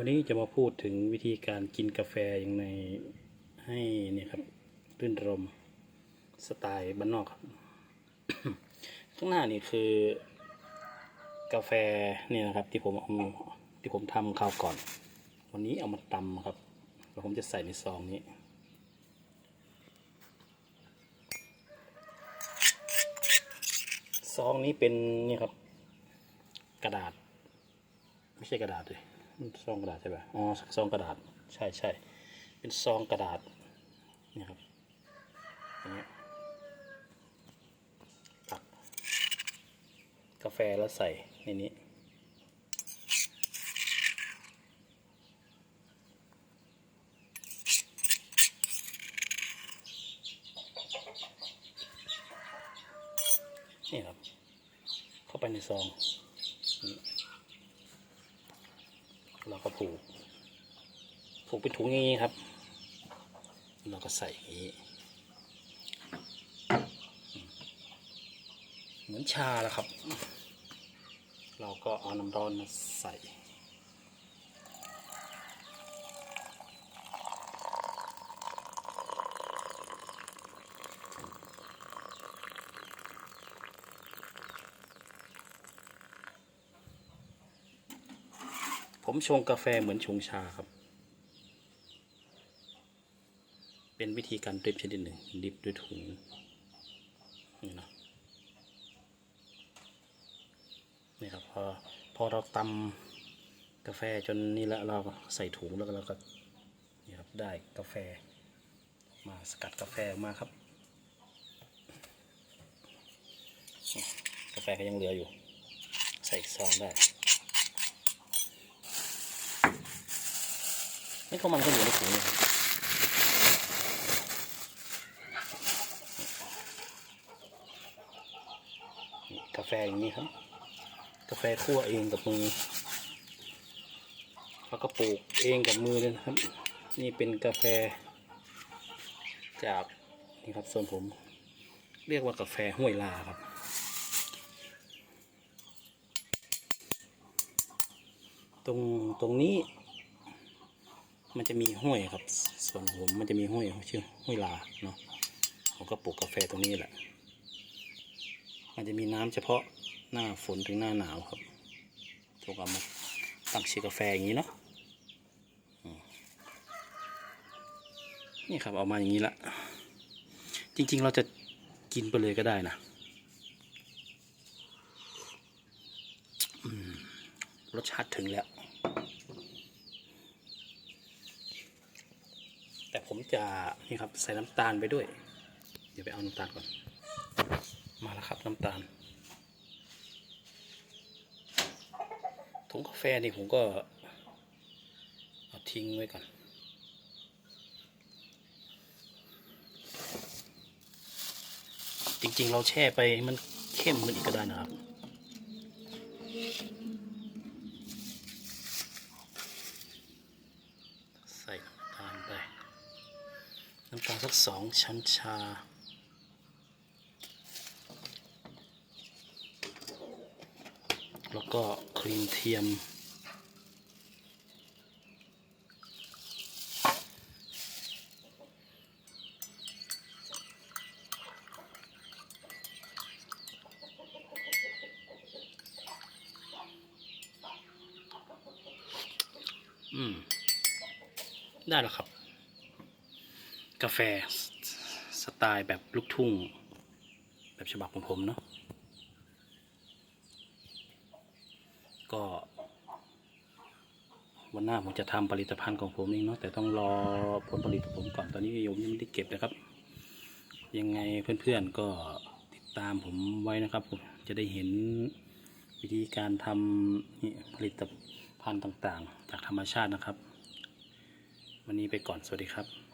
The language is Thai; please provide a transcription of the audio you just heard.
วันนี้จะมาพูดถึงวิธีการกินกาแฟอย่างในให้เนี่ยครับรื่นรมสไตล์บ้านนอกครับ ข้างหน้านี่คือกาแฟเนี่ยนะครับ ที่ผมเอาที่ผมทำคราวก่อน วันนี้เอามาตำครับแล้วผมจะใส่ในซองนี้ซองนี้เป็นนี่ครับ กระดาษ ไม่ใช่กระดาษเลย ซองกระดาษใช่ป่ะอ๋อซองกระดาษใช่ใช่เป็นซองกระดาษนี่ครับอย่างเงี้ยตักกาแฟแล้วใส่ในนี้นี่ครับ เข้าไปในซองนี่ เราก็ผูก ผูกเป็นถุงอย่างนี้ครับ เราก็ใส่อย่างนี้ เหมือนชาแล้วครับ เราก็เอาน้ำร้อนมาใส่ ผมชงกาแฟเหมือนชงชาครับ เป็นวิธีการดริปชนิดหนึ่งดริปด้วยถุงนี่นะนี่ครับพอพอเราตำกาแฟจนนี่แล้วเราใส่ถุงแล้วเราก็นี่ครับได้กาแฟ มาสกัดกาแฟมาครับ กาแฟก็ยังเหลืออยู่ ใส่ซองได้ นี่เขามันก็อยู่ในถุงกาแฟอย่างนี้ครับ กาแฟคั่วเองกับมือ แล้วก็ปลูกเองกับมือเลยนะครับ นี่เป็นกาแฟ จากนี่ครับส่วนผม เรียกว่ากาแฟห้วยลาครับตรงตรงนี้ มันจะมีห้วยครับ ส่วนผมมันจะมีห้วยชื่อห้วยลาเนาะผมก็ปลูกกาแฟตรงนี้แหละ มันจะมีน้ำเฉพาะหน้าฝนถึงหน้าหนาวครับผมเอามาตั้งชื่อกาแฟอย่างนี้เนาะนี่ครับเอามาอย่างนี้ละ จริง ๆ เราจะกินไปเลยก็ได้นะรสชาติถึงแล้ว แต่ผมจะนี่ครับใส่น้ำตาลไปด้วย เดี๋ยวไปเอาน้ำตาลก่อน มาแล้วครับน้ำตาลถุงกาแฟนี่ผมก็เอาทิ้งไว้ก่อนจริงๆ เราแช่ไปมันเข้มมันอีกก็ได้นะครับ ใส่น้ำตาลไป น้ำตาลสักสองช้อนชา แล้วก็ครีมเทียม อืม ได้แล้วครับ กาแฟสไตล์แบบลูกทุ่ง แบบฉบับของผมเนาะก็วันหน้าผมจะทำผลิตภัณฑ์ของผมเองเนาะแต่ต้องรอผลผลิตของผมก่อนตอนนี้โยมยังไม่ได้เก็บนะครับ ยังไงเพื่อนๆก็ติดตามผมไว้นะครับผมจะได้เห็นวิธีการทำผลิตภัณฑ์ต่างๆ จากธรรมชาตินะครับ วันนี้ไปก่อนสวัสดีครับ